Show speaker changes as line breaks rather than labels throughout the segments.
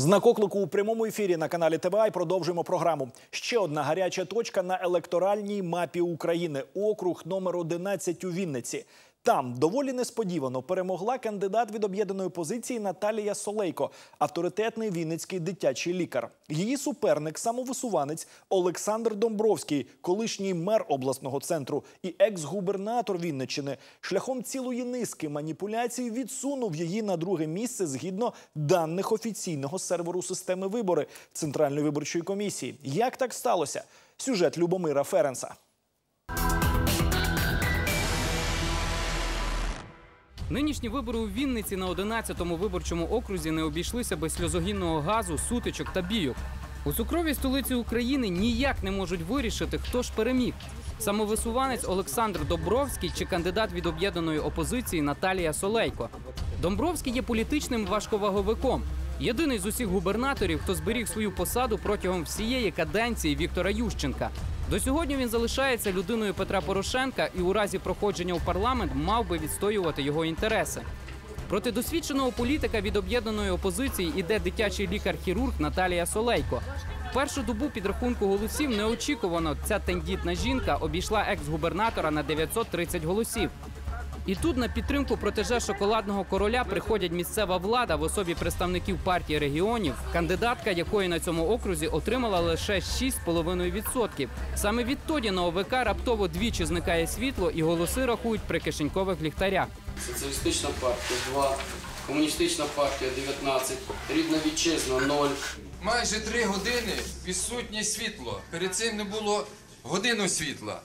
Знак оклику у прямому ефірі на каналі ТВА і продовжуємо програму. Ще одна гаряча точка на електоральній мапі України. Округ номер 11 у Вінниці. Там доволі несподівано перемогла кандидат від об'єднаної позиції Наталія Солейко, авторитетний вінницький дитячий лікар. Її суперник, самовисуванець Олександр Домбровський, колишній мер обласного центру і екс-губернатор Вінниччини, шляхом цілої низки маніпуляцій відсунув її на друге місце згідно даних офіційного серверу системи вибори Центральної виборчої комісії. Як так сталося? Сюжет Любомира Ференса.
Нинішні вибори у Вінниці на 11-му виборчому окрузі не обійшлися без сльозогінного газу, сутичок та бійок. У цукровій столиці України ніяк не можуть вирішити, хто ж переміг. Самовисуванець Олександр Добровський чи кандидат від об'єднаної опозиції Наталія Солейко. Домбровський є політичним важковаговиком. Єдиний з усіх губернаторів, хто зберіг свою посаду протягом всієї каденції Віктора Ющенка. До сьогодні він залишається людиною Петра Порошенка і у разі проходження у парламент мав би відстоювати його інтереси. Проти досвідченого політика від об'єднаної опозиції іде дитячий лікар-хірург Наталія Солейко. Першу добу підрахунку голосів неочікувано ця тендітна жінка обійшла екс-губернатора на 930 голосів. І тут на підтримку протеже шоколадного короля приходять місцева влада в особі представників партії регіонів, кандидатка якої на цьому окрузі отримала лише 6,5%. Саме відтоді на ОВК раптово двічі зникає світло і голоси рахують при кишенькових ліхтарях.
Соціалістична партія 2, комуністична партія 19, рідна вітчизна 0.
Майже три години відсутнє світло. Перед цим не було годину світла.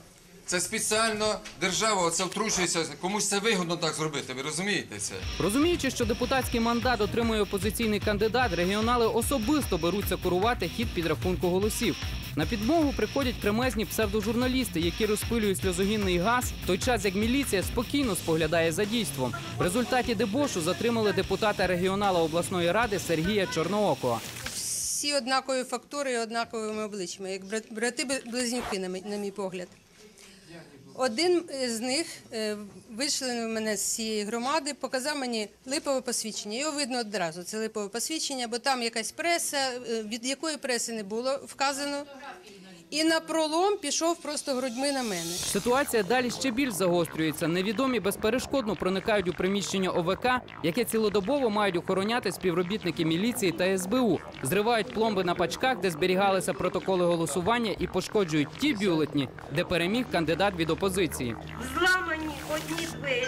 Це спеціально держава оце втручується. Комусь це вигодно так зробити. Ви розумієте це?
Розуміючи, що депутатський мандат отримує опозиційний кандидат, регіонали особисто беруться курувати хід підрахунку голосів. На підмогу приходять кремезні псевдожурналісти, які розпилюють сльозогінний газ, в той час як міліція спокійно споглядає за дійством. В результаті дебошу затримали депутата регіонала обласної ради Сергія Чорноокова.
всі однакові фактури і однаковими обличчями, як брат- брати-близнюки, на мій погляд. Один з них вичленив вийшли мене з цієї громади, показав мені липове посвідчення. Його видно одразу. Це липове посвідчення, бо там якась преса, е, від якої преси не було вказано. І на пролом пішов просто грудьми на мене.
Ситуація далі ще більш загострюється. Невідомі безперешкодно проникають у приміщення ОВК, яке цілодобово мають охороняти співробітники міліції та СБУ. Зривають пломби на пачках, де зберігалися протоколи голосування, і пошкоджують ті бюлетні, де переміг кандидат від опозиції.
Зламані одні двері,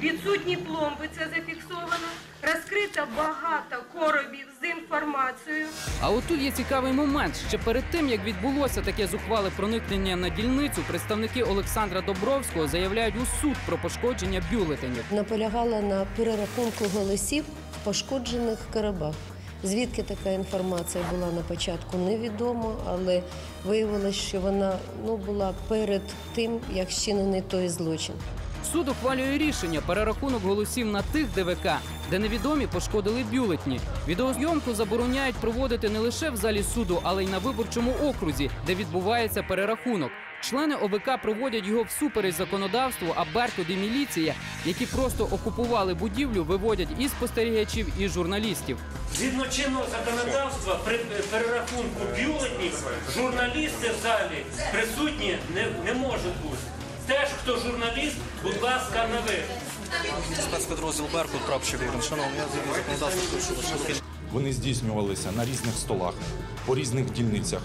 відсутні пломби, це зафіксовано. Розкрито багато коробів з інформацією.
А отут є цікавий момент. Ще перед тим як відбулося таке зухвале проникнення на дільницю, представники Олександра Добровського заявляють у суд про пошкодження бюлетенів.
наполягала на перерахунку голосів в пошкоджених коробах. Звідки така інформація була на початку, невідомо, але виявилось, що вона ну, була перед тим, як вчинений той злочин.
Суд ухвалює рішення перерахунок голосів на тих ДВК, де невідомі пошкодили бюлетні. Відеозйомку забороняють проводити не лише в залі суду, але й на виборчому окрузі, де відбувається перерахунок. Члени ОВК проводять його всупереч законодавству, а Беркут і міліція, які просто окупували будівлю, виводять і спостерігачів, і журналістів.
Згідно чинного законодавства, при перерахунку бюлетнів журналісти в залі присутні не, не можуть бути. Теж, хто журналіст, будь ласка, на ви.
спецпідрозділ Беркут, прапщик, Шановні, я що
Вони здійснювалися на різних столах, по різних дільницях,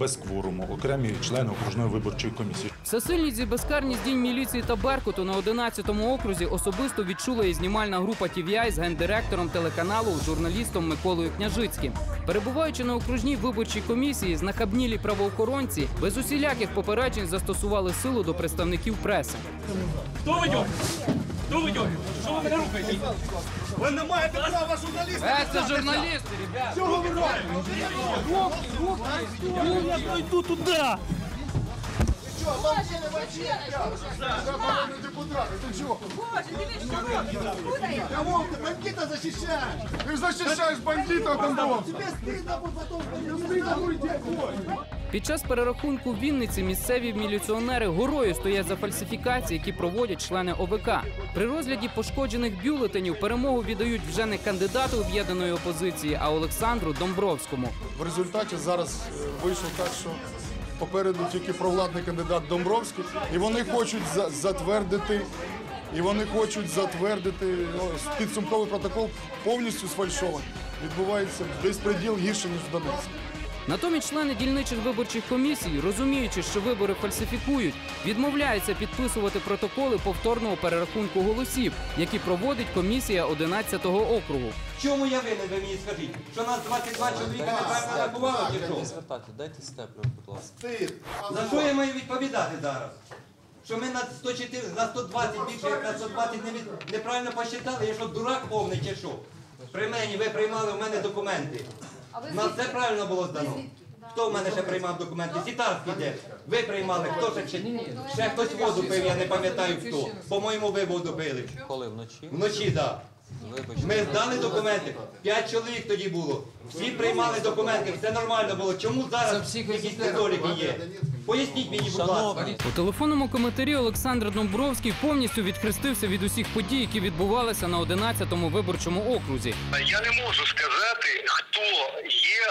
без кворуму, окремі члени окружної виборчої комісії.
Всесильність і безкарність дій міліції та Беркуту на 11-му окрузі особисто відчула і знімальна група TVI з гендиректором телеканалу, журналістом Миколою Княжицьким. Перебуваючи на окружній виборчій комісії, знахабнілі правоохоронці без усіляких попереджень застосували силу до представників преси.
Хто веде? Хто ви дьому? Що ви мене рухаєте? Ви не маєте права журналіста.
Е, це журналісти, ребят. Чого ви робите? Хлопці, хлопці, ну я пройду туди.
Боже, Кого ты бандита защищаешь? Ты защищаешь бандита, бандитов, Тебе стыдно будет потом. Стыдно будет.
Під час перерахунку в Вінниці місцеві міліціонери горою стоять за фальсифікації, які проводять члени ОВК. При розгляді пошкоджених бюлетенів перемогу віддають вже не кандидату об'єднаної опозиції, а Олександру Домбровському.
В результаті зараз е, вийшло так, що попереду тільки провладний кандидат Домбровський, і вони хочуть за- затвердити. І вони хочуть затвердити ну, підсумковий протокол повністю сфальшований. Відбувається безпреділ гірше ніж в Донецьку.
Натомість члени дільничих виборчих комісій, розуміючи, що вибори фальсифікують, відмовляються підписувати протоколи повторного перерахунку голосів, які проводить комісія 11-го округу.
В чому я винен, ви мені скажіть? Що нас 22 чоловіка неправильно рахували чи що?
Звертайте, дайте степлю, будь ласка.
За що я маю відповідати зараз? Що ми на 104, на 120 більше, як на 120 не від- неправильно посчитали? Я що, дурак повний чи що? При мені ви приймали в мене документи. У нас все правильно було здано. Хто в мене ще приймав документи? Сітарський де? Ви приймали, хто ще, чи ще хтось воду пив, я не пам'ятаю хто. По-моєму, ви воду пили.
Коли вночі?
Вночі, так. Ми здали документи. П'ять чоловік тоді було. Всі приймали документи, все нормально було. Чому зараз якісь недоліки є? Поясніть мені, будь ласка.
У телефонному коментарі Олександр Домбровський повністю відхрестився від усіх подій, які відбувалися на 11-му виборчому окрузі.
Я не можу сказати, хто є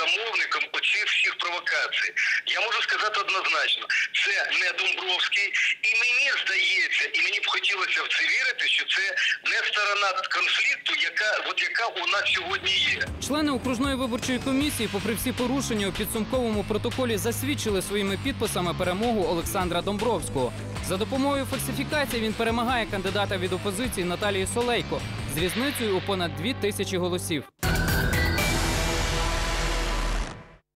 замовником оцих всіх провокацій. Я можу сказати однозначно, це не Домбровський, і мені здається, і мені б хотілося в це вірити, що це сторона конфлікту, яка от яка у нас сьогодні є.
Члени окружної виборчої комісії, попри всі порушення у підсумковому протоколі, засвідчили своїми підписами перемогу Олександра Домбровського. За допомогою фальсифікації він перемагає кандидата від опозиції Наталії Солейко з різницею у понад дві тисячі голосів.